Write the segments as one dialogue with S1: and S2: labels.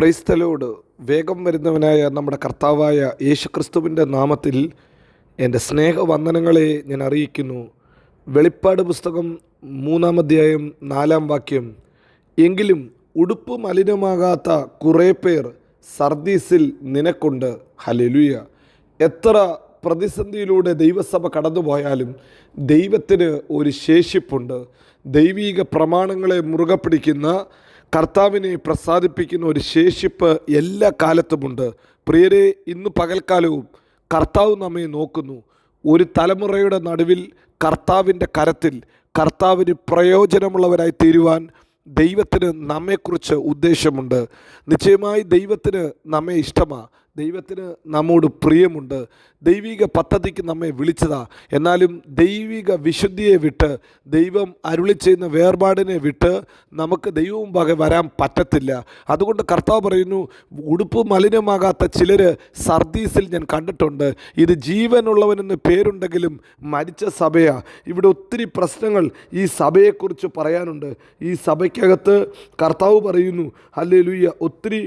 S1: Praise the Lord വേഗം വരുന്നവനായ നമ്മുടെ കർത്താവായ യേശുക്രിസ്തുവിന്റെ നാമത്തിൽ എന്റെ സ്നേഹവന്ദനങ്ങളെ ഞാൻ അറിയിക്കുന്നു. വെളിപ്പാട് പുസ്തകം മൂന്നാം അധ്യായം നാലാം വാക്യം. എങ്കിലും ഉടുപ്പ് മലിനമാകാത്ത കുറേ പേർ സർദീസിൽ നിനക്കുണ്ട്. ഹലലുയ എത്ര പ്രതിസന്ധിയിലൂടെ ദൈവസഭ കടന്നുപോയാലും ദൈവത്തിന് ഒരു ശേഷിപ്പുണ്ട്. ദൈവീക പ്രമാണങ്ങളെ മുറുകെ പിടിക്കുന്ന കർത്താവിനെ പ്രസാദിപ്പിക്കുന്ന ഒരു ശേഷിപ്പ് എല്ലാ കാലത്തുമുണ്ട്. പ്രിയരെ ഇന്ന് പകൽക്കാലവും കർത്താവ് നമ്മെ നോക്കുന്നു. ഒരു തലമുറയുടെ നടുവിൽ കർത്താവിന്റെ കരത്തിൽ കർത്താവിന് പ്രയോജനമുള്ളവരായി തീരുവാൻ ദൈവത്തിന് നമ്മെക്കുറിച്ച് ഉദ്ദേശമുണ്ട്. നിശ്ചയമായി ദൈവത്തിന് നമ്മെ ഇഷ്ടമാണ് ദൈവത്തിന് നമ്മോട് പ്രിയമുണ്ട്. ദൈവിക പദ്ധതിക്ക് നമ്മെ വിളിച്ചതാ. എന്നാലും ദൈവിക വിശുദ്ധിയെ വിട്ട് ദൈവം അരുളി ചെയ്യുന്ന വേർപാടിനെ വിട്ട് നമുക്ക് ദൈവവും വക വരാൻ പറ്റത്തില്ല. അതുകൊണ്ട് കർത്താവ് പറയുന്നു ഉടുപ്പ് മലിനമാകാത്ത ചിലർ സർദീസിൽ ഞാൻ കണ്ടിട്ടുണ്ട്. ഇത് ജീവനുള്ളവനെന്ന് പേരുണ്ടെങ്കിലും മരിച്ച സഭയാണ് ഇവിടെ ഒത്തിരി പ്രശ്നങ്ങൾ ഈ സഭയെക്കുറിച്ച് പറയാനുണ്ട്. ഈ സഭയ്ക്കകത്ത് കർത്താവ് പറയുന്നു അല്ലേ ഒത്തിരി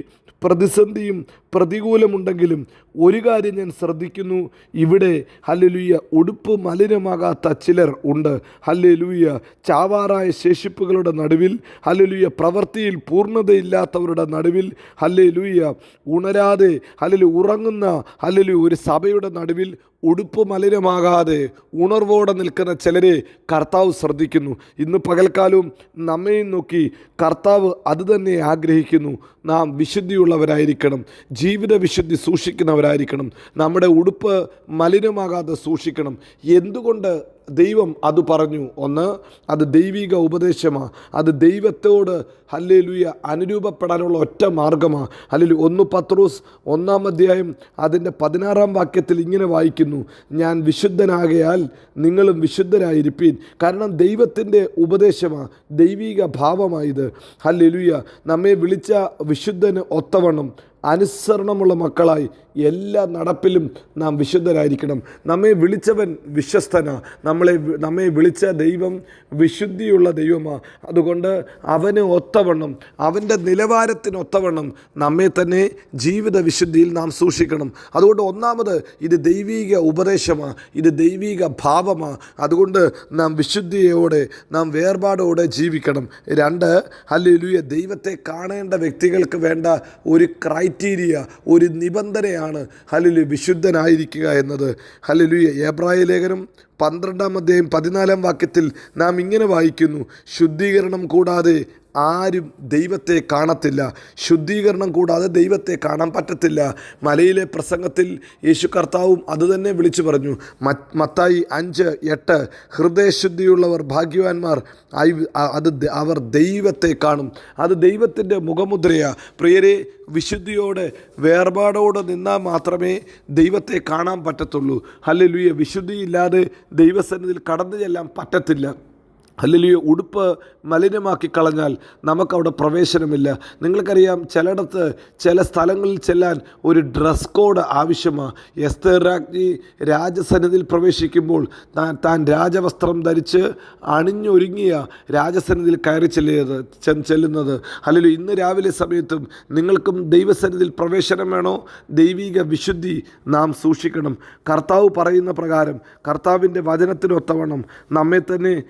S1: പ്രതിസന്ധിയും പ്രതികൂലമുണ്ടെങ്കിലും ഒരു കാര്യം ഞാൻ ശ്രദ്ധിക്കുന്നു. ഇവിടെ ഹല്ലേലൂയ ഉടുപ്പ് മലിനമാകാത്ത ചിലർ ഉണ്ട്. ഹല്ലേലൂയ ചാവാറായ ശേഷിപ്പുകളുടെ നടുവിൽ ഹല്ലേലൂയ പ്രവൃത്തിയിൽ പൂർണതയില്ലാത്തവരുടെ നടുവിൽ ഹല്ലേലൂയ ഉണരാതെ ഹല്ലലു ഉറങ്ങുന്ന ഹല്ലലു ഒരു സഭയുടെ നടുവിൽ ഉടുപ്പ് മലിനമാകാതെ ഉണർവോടെ നിൽക്കുന്ന ചിലരെ കർത്താവ് ശ്രദ്ധിക്കുന്നു. ഇന്ന് പകൽക്കാലവും നമ്മയും നോക്കി കർത്താവ് അത് തന്നെ ആഗ്രഹിക്കുന്നു. നാം വിശുദ്ധിയുള്ളവരായിരിക്കണം. ജീവിത വിശുദ്ധി സൂക്ഷിക്കുന്നവരായിരിക്കണം. നമ്മുടെ ഉടുപ്പ് മലിനമാകാതെ സൂക്ഷിക്കണം. എന്തുകൊണ്ട് ദൈവം അത് പറഞ്ഞു. ഒന്ന് അത് ദൈവിക ഉപദേശമാണ് അത് ദൈവത്തോട് ഹല്ലേലൂയ അനുരൂപപ്പെടാനുള്ള ഒറ്റ മാർഗമാണ് അല്ലെങ്കിൽ ഒന്ന് പത്രോസ് ഒന്നാം അധ്യായം അതിന്റെ പതിനാറാം വാക്യത്തിൽ ഇങ്ങനെ വായിക്കുന്നു. ഞാൻ വിശുദ്ധനാകയാൽ നിങ്ങളും വിശുദ്ധരായിരിപ്പീൻ. കാരണം ദൈവത്തിന്റെ ഉപദേശമാണ് ദൈവിക ഭാവമായത് ഹല്ലേലൂയ. നമ്മെ വിളിച്ച വിശുദ്ധന് ഒത്തവണ്ണം. അനുസരണമുള്ള മക്കളായി എല്ലാ നടപ്പിലും നാം വിശുദ്ധരായിരിക്കണം. നമ്മെ വിളിച്ചവൻ വിശ്വസ്തനാ. നമ്മളെ നമ്മെ വിളിച്ച ദൈവം വിശുദ്ധിയുള്ള ദൈവമാണ് അതുകൊണ്ട് അവന് ഒത്തവണ്ണം അവന്റെ നിലവാരത്തിന് ഒത്തവണ്ണം നമ്മെ തന്നെ ജീവിത വിശുദ്ധിയിൽ നാം സൂക്ഷിക്കണം. അതുകൊണ്ട് ഒന്നാമത് ഇത് ദൈവീക ഉപദേശമാണ് ഇത് ദൈവീക ഭാവമാണ് അതുകൊണ്ട് നാം വിശുദ്ധിയോടെ നാം വേർപാടോടെ ജീവിക്കണം. രണ്ട് ഹല്ലേലൂയ. ദൈവത്തെ കാണേണ്ട വ്യക്തികൾക്ക് വേണ്ട ഒരു ക്രൈറ്റീരിയ ഒരു നിബന്ധനയാണ്. ഹലലു വിശുദ്ധനായിരിക്കുക എന്നത്. ഹലലു ഏബ്രായ ലേഖനം പന്ത്രണ്ടാം അധ്യായം പതിനാലാം വാക്യത്തിൽ നാം ഇങ്ങനെ വായിക്കുന്നു. ശുദ്ധീകരണം കൂടാതെ ആരും ദൈവത്തെ കാണത്തില്ല. ശുദ്ധീകരണം കൂടാതെ ദൈവത്തെ കാണാൻ പറ്റത്തില്ല. മലയിലെ പ്രസംഗത്തിൽ യേശു കർത്താവും അതുതന്നെ വിളിച്ചു പറഞ്ഞു. മത്തായി അഞ്ച് എട്ട് ഹൃദയശുദ്ധിയുള്ളവർ ഭാഗ്യവാന്മാർ അത് അവർ ദൈവത്തെ കാണും. അത് ദൈവത്തിന്റെ മുഖമുദ്രയാണ് പ്രിയരെ വിശുദ്ധിയോടെ വേർപാടോടെ നിന്നാൽ മാത്രമേ ദൈവത്തെ കാണാൻ പറ്റത്തുള്ളൂ. അല്ലെ ഹല്ലേലൂയ. വിശുദ്ധിയില്ലാതെ ദൈവസന്നിധിയിൽ കടന്നു ചെല്ലാൻ പറ്റത്തില്ല. അല്ലെങ്കിൽ ഉടുപ്പ് മലിനമാക്കി കളഞ്ഞാൽ നമുക്കവിടെ പ്രവേശനമില്ല. നിങ്ങൾക്കറിയാം ചിലയിടത്ത് ചില സ്ഥലങ്ങളിൽ ചെല്ലാൻ ഒരു ഡ്രസ് കോഡ് ആവശ്യമാണ് എസ്തർ രാജ്ഞി രാജസന്നിധിയിൽ പ്രവേശിക്കുമ്പോൾ താൻ താൻ രാജവസ്ത്രം ധരിച്ച് അണിഞ്ഞൊരുങ്ങിയ രാജസന്നിധിയിൽ കയറി ചെല്ലിയത് ചെല്ലുന്നത്. അല്ലെങ്കിൽ ഇന്ന് രാവിലെ സമയത്തും നിങ്ങൾക്കും ദൈവസന്നിധിയിൽ പ്രവേശനം വേണോ? ദൈവിക വിശുദ്ധി നാം സൂക്ഷിക്കണം. കർത്താവ് പറയുന്ന പ്രകാരം കർത്താവിന്റെ വചനത്തിനൊത്തവണ്ണം നമ്മെ തന്നെ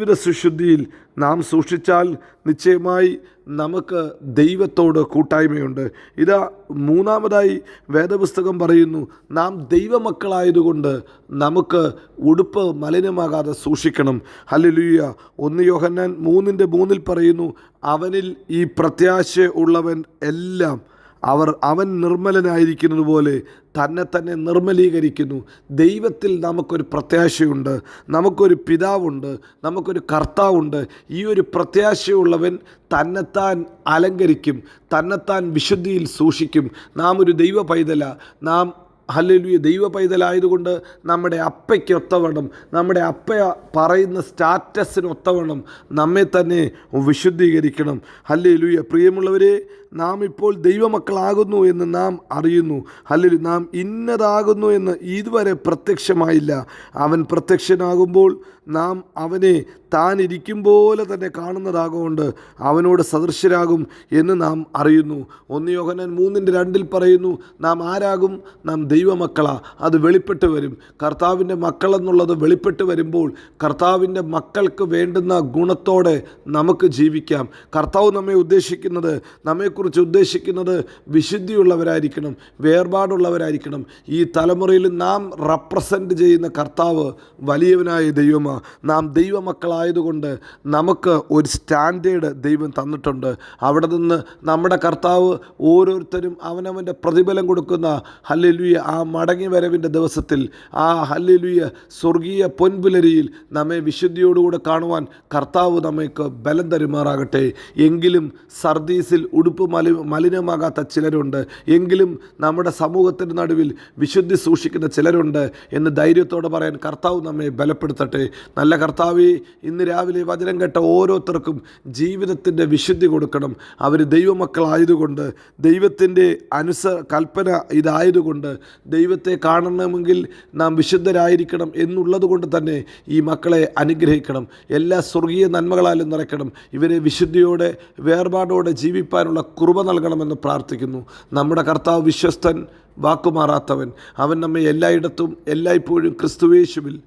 S1: ജീവിത സുശുദ്ധിയിൽ നാം സൂക്ഷിച്ചാൽ നിശ്ചയമായി നമുക്ക് ദൈവത്തോട് കൂട്ടായ്മയുണ്ട്. ഇതാ മൂന്നാമതായി വേദപുസ്തകം പറയുന്നു നാം ദൈവമക്കളായതുകൊണ്ട് നമുക്ക് ഉടുപ്പ് മലിനമാകാതെ സൂക്ഷിക്കണം. ഹല്ലേലൂയ. ഒന്ന് യോഹന്നാൻ മൂന്നിന്റെ മൂന്നിൽ പറയുന്നു അവനിൽ ഈ പ്രത്യാശ ഉള്ളവൻ എല്ലാം അവർ അവൻ നിർമ്മലനായിരിക്കുന്നത് പോലെ തന്നെ തന്നെ നിർമ്മലീകരിക്കുന്നു. ദൈവത്തിൽ നമുക്കൊരു പ്രത്യാശയുണ്ട് നമുക്കൊരു പിതാവുണ്ട് നമുക്കൊരു കർത്താവുണ്ട്. ഈ ഒരു പ്രത്യാശയുള്ളവൻ തന്നെത്താൻ അലങ്കരിക്കും തന്നെത്താൻ വിശുദ്ധിയിൽ സൂക്ഷിക്കും. നാം ഒരു ദൈവ പൈതല നാം ഹല്ലേലൂയ ദൈവ പൈതലായതുകൊണ്ട് നമ്മുടെ അപ്പയ്ക്കൊത്തവണ്ണം നമ്മുടെ അപ്പ പറയുന്ന സ്റ്റാറ്റസിന് ഒത്തവണ്ണം നമ്മെ തന്നെ വിശുദ്ധീകരിക്കണം. ഹല്ലേലൂയ. പ്രിയമുള്ളവരെ നാം ഇപ്പോൾ ദൈവമക്കളാകുന്നു എന്ന് നാം അറിയുന്നു. അല്ലെങ്കിൽ നാം ഇന്നതാകുന്നു എന്ന് ഇതുവരെ പ്രത്യക്ഷമായില്ല. അവൻ പ്രത്യക്ഷനാകുമ്പോൾ നാം അവനെ താൻ ഇരിക്കും പോലെ തന്നെ കാണുന്നതാകൊണ്ട് അവനോട് സദൃശ്യരാകും എന്ന് നാം അറിയുന്നു. ഒന്ന് യോഹനൻ മൂന്നിന്റെ രണ്ടിൽ പറയുന്നു നാം ആരാകും? നാം ദൈവമക്കളാ. അത് വെളിപ്പെട്ട് വരും. കർത്താവിന്റെ മക്കളെന്നുള്ളത് വെളിപ്പെട്ട് വരുമ്പോൾ കർത്താവിന്റെ മക്കൾക്ക് വേണ്ടുന്ന ഗുണത്തോടെ നമുക്ക് ജീവിക്കാം. കർത്താവ് നമ്മെ ഉദ്ദേശിക്കുന്നത് നമ്മെക്കുറിച്ച് ഉദ്ദേശിക്കുന്നത് വിശുദ്ധിയുള്ളവരായിരിക്കണം വേർപാടുള്ളവരായിരിക്കണം. ഈ തലമുറയിൽ നാം റെപ്രസെന്റ് ചെയ്യുന്ന കർത്താവ് വലിയവനായ ദൈവമാണ് നാം ദൈവമക്കളായതുകൊണ്ട് നമുക്ക് ഒരു സ്റ്റാൻഡേർഡ് ദൈവം തന്നിട്ടുണ്ട്. അവിടെ നിന്ന് നമ്മുടെ കർത്താവ് ഓരോരുത്തരും അവനവന്റെ പ്രതിഫലം കൊടുക്കുന്ന ഹല്ലേലൂയ ആ മടങ്ങി വരവിന്റെ ദിവസത്തിൽ ആ ഹല്ലേലൂയ സ്വർഗീയ പൊൻപുലരിയിൽ നമ്മെ വിശുദ്ധിയോടുകൂടെ കാണുവാൻ കർത്താവ് നമ്മൾക്ക് ബലം തരുമാറാകട്ടെ. എങ്കിലും സർദീസിൽ ഉടുപ്പ് മലി മലിനമാകാത്ത ചിലരുണ്ട്. എങ്കിലും നമ്മുടെ സമൂഹത്തിന്റെ നടുവിൽ വിശുദ്ധി സൂക്ഷിക്കുന്ന ചിലരുണ്ട് എന്ന് ധൈര്യത്തോടെ പറയാൻ കർത്താവ് നമ്മെ ബലപ്പെടുത്തട്ടെ. നല്ല കർത്താവി ഇന്ന് രാവിലെ വചനം കേട്ട ഓരോരുത്തർക്കും ജീവിതത്തിന്റെ വിശുദ്ധി കൊടുക്കണം. അവർ ദൈവമക്കളായതുകൊണ്ട് ദൈവത്തിന്റെ അനുസ കൽപ്പന ഇതായതുകൊണ്ട് ദൈവത്തെ കാണണമെങ്കിൽ നാം വിശുദ്ധരായിരിക്കണം എന്നുള്ളത് കൊണ്ട് തന്നെ ഈ മക്കളെ അനുഗ്രഹിക്കണം. എല്ലാ സ്വർഗീയ നന്മകളാലും നിറയ്ക്കണം. ഇവരെ വിശുദ്ധിയോടെ വേർപാടോടെ ജീവിപ്പാനുള്ള കൃപ നൽകണമെന്ന് പ്രാർത്ഥിക്കുന്നു. നമ്മുടെ കർത്താവ് വിശ്വസ്തൻ വാക്കുമാറാത്തവൻ. അവൻ നമ്മെ എല്ലായിടത്തും എല്ലായ്പ്പോഴും ക്രിസ്തുവേശുവിൽ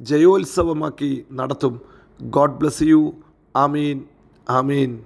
S1: ജയോത്സവമാക്കി നടത്തും. ഗോഡ് ബ്ലെസ് യു ആമീൻ. ആമീൻ.